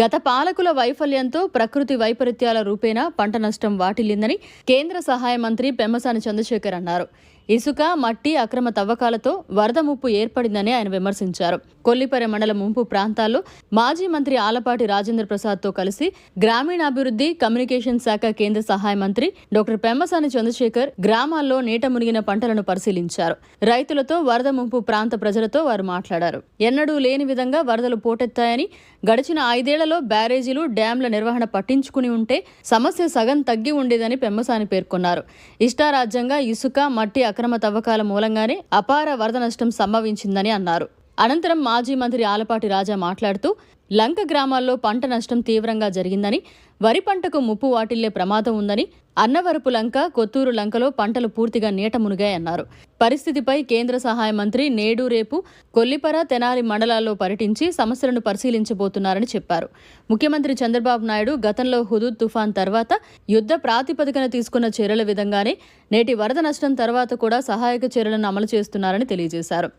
గత పాలకుల వైఫల్యంతో ప్రకృతి వైపరీత్యాల రూపేణా పంట నష్టం వాటిల్లిందని కేంద్ర సహాయ మంత్రి పెమ్మసాని చంద్రశేఖర్ అన్నారు. ఇసుక మట్టి అక్రమ తవ్వకాలతో వరద ముప్పు ఏర్పడిందని ఆయన విమర్శించారు. కొల్లిపరె మండల ముంపు ప్రాంతాల్లో మాజీ మంత్రి ఆలపాటి రాజేంద్ర ప్రసాద్తో కలిసి గ్రామీణాభివృద్ధి కమ్యూనికేషన్ శాఖ కేంద్ర సహాయ మంత్రి డాక్టర్ పెమ్మసాని చంద్రశేఖర్ గ్రామాల్లో నీట మునిగిన పంటలను పరిశీలించారు. రైతులతో వరద ముంపు ప్రాంత ప్రజలతో వారు మాట్లాడారు. ఎన్నడూ లేని విధంగా వరదలు పోటెత్తాయని గడిచిన ఐదేళ్ళలో బ్యారేజీలు డ్యాంల నిర్వహణ పట్టించుకుని ఉంటే సమస్య సగం తగ్గి ఉండేదని పెమ్మసాని పేర్కొన్నారు. ఇష్టారాజ్యంగా ఇసుక మట్టి అక్రమ తవ్వకాల మూలంగానే అపార వరద నష్టం సంభవించిందని అన్నారు అనంతరం మాజీ మంత్రి ఆలపాటి రాజా మాట్లాడుతూ లంక గ్రామాల్లో పంట నష్టం తీవ్రంగా జరిగిందని వరి పంటకు ముప్పు వాటిల్లే ప్రమాదం ఉందని అన్నవరపు లంక కొత్తూరు లంకలో పంటలు పూర్తిగా నీట మునిగాయన్నారు. పరిస్థితిపై కేంద్ర సహాయ మంత్రి నేడు రేపు కొల్లిపర తెనాలి మండలాల్లో పర్యటించి సమస్యలను పరిశీలించబోతున్నారని చెప్పారు. ముఖ్యమంత్రి చంద్రబాబు నాయుడు గతంలో హుదూద్ తుఫాన్ తర్వాత యుద్ధ ప్రాతిపదికన తీసుకున్న చర్యల విధంగానే నేటి వరద నష్టం తర్వాత కూడా సహాయక చర్యలను అమలు చేస్తున్నారని తెలియజేశారు.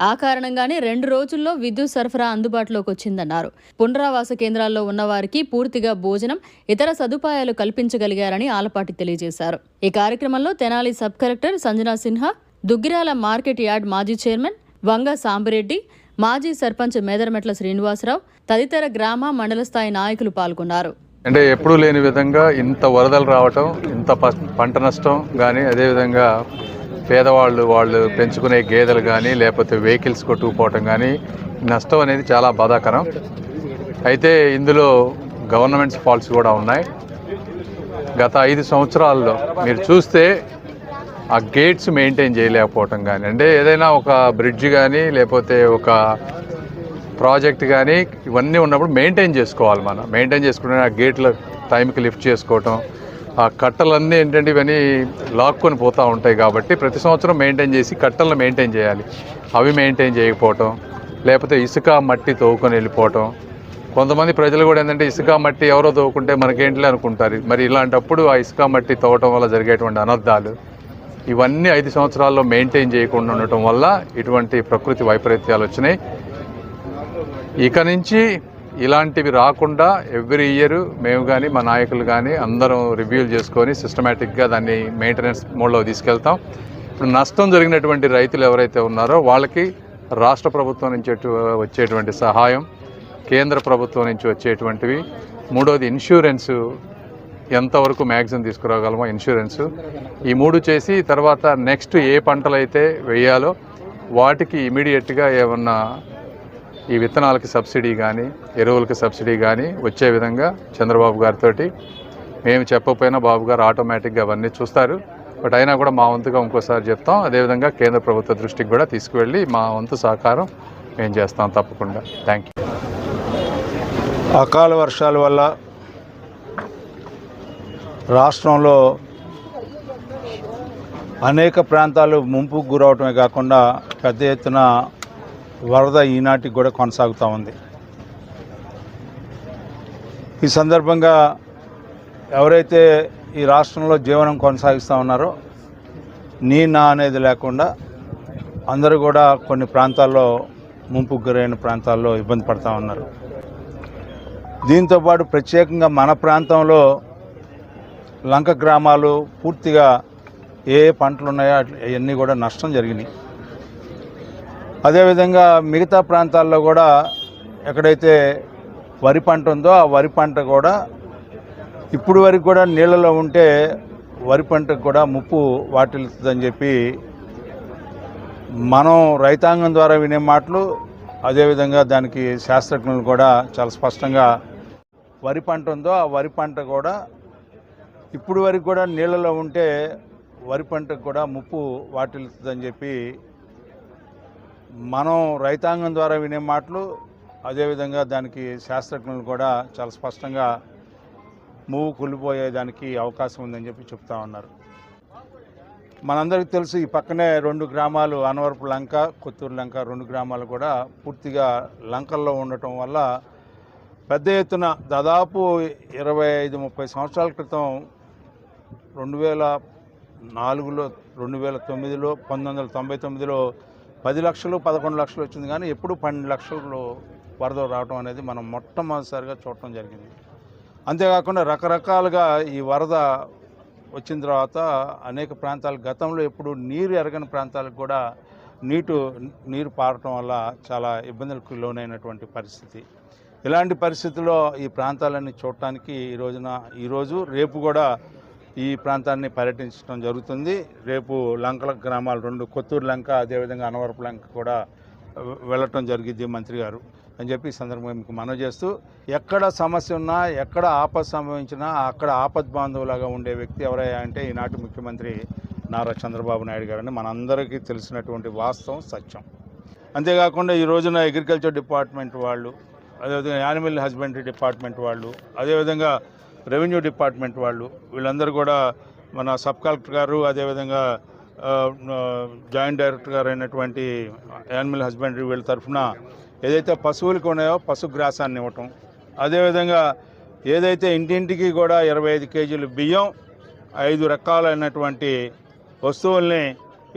ఆ కారణంగానే రెండు రోజుల్లో విద్యుత్ సరఫరా అందుబాటులోకి వచ్చిందన్నారు. పునరావాస కేంద్రాల్లో ఉన్నవారికి పూర్తిగా భోజనం ఇతర సదుపాయాలు కల్పించగలిగారని ఆలపాటి తెలియజేశారు. ఈ కార్యక్రమంలో Tenali sub collector Sanjana Sinha Duggirala market yard మాజీ చైర్మన్ వంగ సాంబిరెడ్డి మాజీ సర్పంచ్ మేదరమెట్ల శ్రీనివాసరావు తదితర గ్రామ మండల స్థాయి నాయకులు పాల్గొన్నారు. అంటే ఎప్పుడూ లేని విధంగా ఇంత వరదలు రావటం ఇంత పంట నష్టం కానీ అదేవిధంగా పేదవాళ్ళు వాళ్ళు పెంచుకునే గేదెలు కానీ లేకపోతే వెహికల్స్ కొట్టుకుపోవటం కానీ నష్టం అనేది చాలా బాధాకరం. అయితే ఇందులో గవర్నమెంట్స్ ఫాల్ట్స్ కూడా ఉన్నాయి. గత ఐదు సంవత్సరాల్లో మీరు చూస్తే ఆ గేట్స్ మెయింటైన్ చేయలేకపోవటం కానీ అంటే ఏదైనా ఒక బ్రిడ్జ్ కానీ లేకపోతే ఒక ప్రాజెక్ట్ కానీ ఇవన్నీ ఉన్నప్పుడు మెయింటైన్ చేసుకోవాలి మనం. మెయింటైన్ చేసుకుంటే ఆ గేట్లు టైంకి లిఫ్ట్ చేసుకోవటం ఆ కట్టలన్నీ ఏంటంటే ఇవన్నీ లాక్కొని పోతూ ఉంటాయి కాబట్టి ప్రతి సంవత్సరం మెయింటైన్ చేసి కట్టలను మెయింటైన్ చేయాలి. అవి మెయింటైన్ చేయకపోవటం లేకపోతే ఇసుక మట్టి తవ్వుకొని వెళ్ళిపోవటం. కొంతమంది ప్రజలు కూడా ఏంటంటే ఇసుక మట్టి ఎవరో తవ్వుకుంటే మనకేంటిలే అనుకుంటారు. మరి ఇలాంటప్పుడు ఆ ఇసుక మట్టి తవ్వటం వల్ల జరిగేటువంటి అనర్థాలు ఇవన్నీ ఐదు సంవత్సరాల్లో మెయింటైన్ చేయకుండా ఉండటం వల్ల ఇటువంటి ప్రకృతి వైపరీత్యాలు వచ్చినాయి. ఇక నుంచి ఇలాంటివి రాకుండా ఎవ్రీ ఇయర్ మేము కానీ మా నాయకులు కానీ అందరం రివ్యూలు చేసుకొని సిస్టమేటిక్గా దాన్ని మెయింటెనెన్స్ మోడ్లో తీసుకెళ్తాం. ఇప్పుడు నష్టం జరిగినటువంటి రైతులు ఎవరైతే ఉన్నారో వాళ్ళకి రాష్ట్ర ప్రభుత్వం నుంచి వచ్చేటువంటి సహాయం కేంద్ర ప్రభుత్వం నుంచి వచ్చేటువంటివి. మూడోది ఇన్సూరెన్సు ఎంతవరకు మ్యాక్సిమం తీసుకురాగలమో ఇన్సూరెన్సు ఈ మూడు చేసి తర్వాత నెక్స్ట్ ఏ పంటలు అయితే వేయాలో వాటికి ఇమీడియట్గా ఏమన్నా ఈ విత్తనాలకి సబ్సిడీ కానీ ఎరువులకి సబ్సిడీ కానీ వచ్చే విధంగా చంద్రబాబు గారితో మేము చెప్పకపోయినా బాబు గారు ఆటోమేటిక్గా అవన్నీ చూస్తారు. బట్ అయినా కూడా మా వంతుగా ఇంకోసారి చెప్తాం. అదేవిధంగా కేంద్ర ప్రభుత్వ దృష్టికి కూడా తీసుకువెళ్ళి మా వంతు సహకారం మేము చేస్తాం తప్పకుండా. థ్యాంక్ యూ అకాల వర్షాల వల్ల రాష్ట్రంలో అనేక ప్రాంతాలు ముంపుకు గురవటమే కాకుండా పెద్ద ఎత్తున వరద ఈనాటికి కూడా కొనసాగుతూ ఉంది. ఈ సందర్భంగా ఎవరైతే ఈ రాష్ట్రంలో జీవనం కొనసాగిస్తూ ఉన్నారో నీ నా అనేది లేకుండా అందరూ కూడా కొన్ని ప్రాంతాల్లో ముంపుకు గురైన ప్రాంతాల్లో ఇబ్బంది పడుతూ ఉన్నారు. దీంతోపాటు ప్రత్యేకంగా మన ప్రాంతంలో లంక గ్రామాలు పూర్తిగా ఏ ఏ పంటలు ఉన్నాయో అట్ల- అవన్నీ కూడా నష్టం జరిగినాయి. అదేవిధంగా మిగతా ప్రాంతాల్లో కూడా ఎక్కడైతే వరి పంట ఉందో ఆ వరి పంట కూడా ఇప్పుడు వరకు కూడా నీళ్ళలో ఉంటే వరి పంటకు కూడా ముప్పు వాటిల్లుతుందని చెప్పి మనం రైతాంగం ద్వారా వినే మాటలు అదేవిధంగా దానికి శాస్త్రజ్ఞులు కూడా చాలా స్పష్టంగా వరి పంట ఉందో ఆ వరి పంట కూడా ఇప్పుడు వరకు కూడా నీళ్ళలో ఉంటే వరి పంటకు కూడా ముప్పు వాటిల్లుతుందని చెప్పి మనం రైతాంగం ద్వారా వినే మాటలు అదేవిధంగా దానికి శాస్త్రజ్ఞులు కూడా చాలా స్పష్టంగా మూవు కూలిపోయేదానికి అవకాశం ఉందని చెప్పి చెప్తా ఉన్నారు. మనందరికీ తెలుసు ఈ పక్కనే రెండు గ్రామాలు అనవరపు లంక కొత్తూరు లంక రెండు గ్రామాలు కూడా పూర్తిగా లంకల్లో ఉండటం వల్ల పెద్ద ఎత్తున దాదాపు ఇరవై ఐదు ముప్పై సంవత్సరాల క్రితం రెండు వేల నాలుగులో రెండు వేల తొమ్మిదిలో పంతొమ్మిది వందల తొంభై తొమ్మిదిలో పది లక్షలు పదకొండు లక్షలు వచ్చింది కానీ ఎప్పుడు పన్నెండు లక్షలు వరద రావడం అనేది మనం మొట్టమొదటిసారిగా చూడటం జరిగింది. అంతేకాకుండా రకరకాలుగా ఈ వరద వచ్చిన తర్వాత అనేక ప్రాంతాలు గతంలో ఎప్పుడు నీరు ఎరగని ప్రాంతాలకు కూడా నీటు నీరు పారటం వల్ల చాలా ఇబ్బందులకు లోనైనటువంటి పరిస్థితి. ఇలాంటి పరిస్థితుల్లో ఈ ప్రాంతాలన్నీ చూడటానికి ఈ రోజున ఈరోజు రేపు కూడా ఈ ప్రాంతాన్ని పర్యటించడం జరుగుతుంది. రేపు లంకల గ్రామాలు రెండు కొత్తూరు లంక అదేవిధంగా అనవరపు లంక కూడా వెళ్ళటం జరిగింది మంత్రి గారు అని చెప్పి ఈ సందర్భంగా మీకు మనవి చేస్తూ ఎక్కడ సమస్య ఉన్నా ఎక్కడ ఆపద సంభవించినా అక్కడ ఆపద్ బాంధవులాగా ఉండే వ్యక్తి ఎవరయ్యా అంటే ఈనాటి ముఖ్యమంత్రి నారా చంద్రబాబు నాయుడు గారని మనందరికీ తెలిసినటువంటి వాస్తవం సత్యం. అంతేకాకుండా ఈ రోజున అగ్రికల్చర్ డిపార్ట్మెంట్ వాళ్ళు అదేవిధంగా యానిమల్ హస్బెండరీ డిపార్ట్మెంట్ వాళ్ళు అదేవిధంగా రెవెన్యూ డిపార్ట్మెంట్ వాళ్ళు వీళ్ళందరూ కూడా మన సబ్ కలెక్టర్ గారు అదేవిధంగా జాయింట్ డైరెక్టర్ గారు అయినటువంటి యానిమల్ హస్బెండరీ వీళ్ళ తరఫున ఏదైతే పశువులకు ఉన్నాయో పశుగ్రాసాన్ని ఇవ్వటం. అదేవిధంగా ఏదైతే ఇంటింటికి కూడా ఇరవై ఐదు కేజీలు బియ్యం ఐదు రకాలైనటువంటి వస్తువుల్ని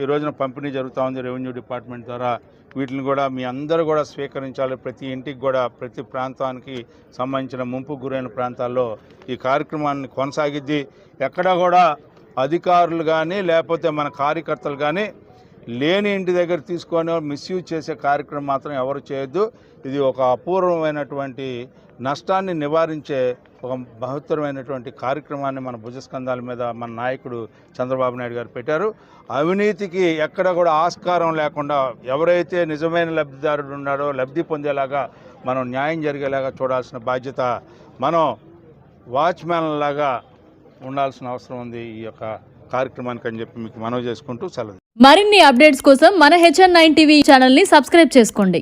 ఈ రోజున పంపిణీ జరుగుతూ ఉంది రెవెన్యూ డిపార్ట్మెంట్ ద్వారా. వీటిని కూడా మీ అందరూ కూడా స్వీకరించాలి. ప్రతి ఇంటికి కూడా ప్రతి ప్రాంతానికి సంబంధించిన ముంపు గురైన ప్రాంతాల్లో ఈ కార్యక్రమాన్ని కొనసాగిద్ది. ఎక్కడా కూడా అధికారులు కానీ లేకపోతే మన కార్యకర్తలు కానీ లేని ఇంటి దగ్గర తీసుకొని మిస్యూజ్ చేసే కార్యక్రమం మాత్రం ఎవరు చేయొద్దు. ఇది ఒక అపూర్వమైనటువంటి నష్టాన్ని నివారించే ఒక మహత్తరమైనటువంటి కార్యక్రమాన్ని మన భుజస్కంధాల మీద మన నాయకుడు చంద్రబాబు నాయుడు గారు పెట్టారు. అవినీతికి ఎక్కడ కూడా ఆస్కారం లేకుండా ఎవరైతే నిజమైన లబ్ధిదారుడు ఉన్నాడో లబ్ధి పొందేలాగా మనం న్యాయం జరిగేలాగా చూడాల్సిన బాధ్యత మనం వాచ్మ్యాన్ లాగా ఉండాల్సిన అవసరం ఉంది ఈ యొక్క కార్యక్రమానికి అని చెప్పి మీకు మనవి చేసుకుంటూ సెలవు. మరిన్ని అప్డేట్స్ కోసం మన హెచ్ఎన్ నైన్ టీవీ ఛానల్ని సబ్స్క్రైబ్ చేసుకోండి.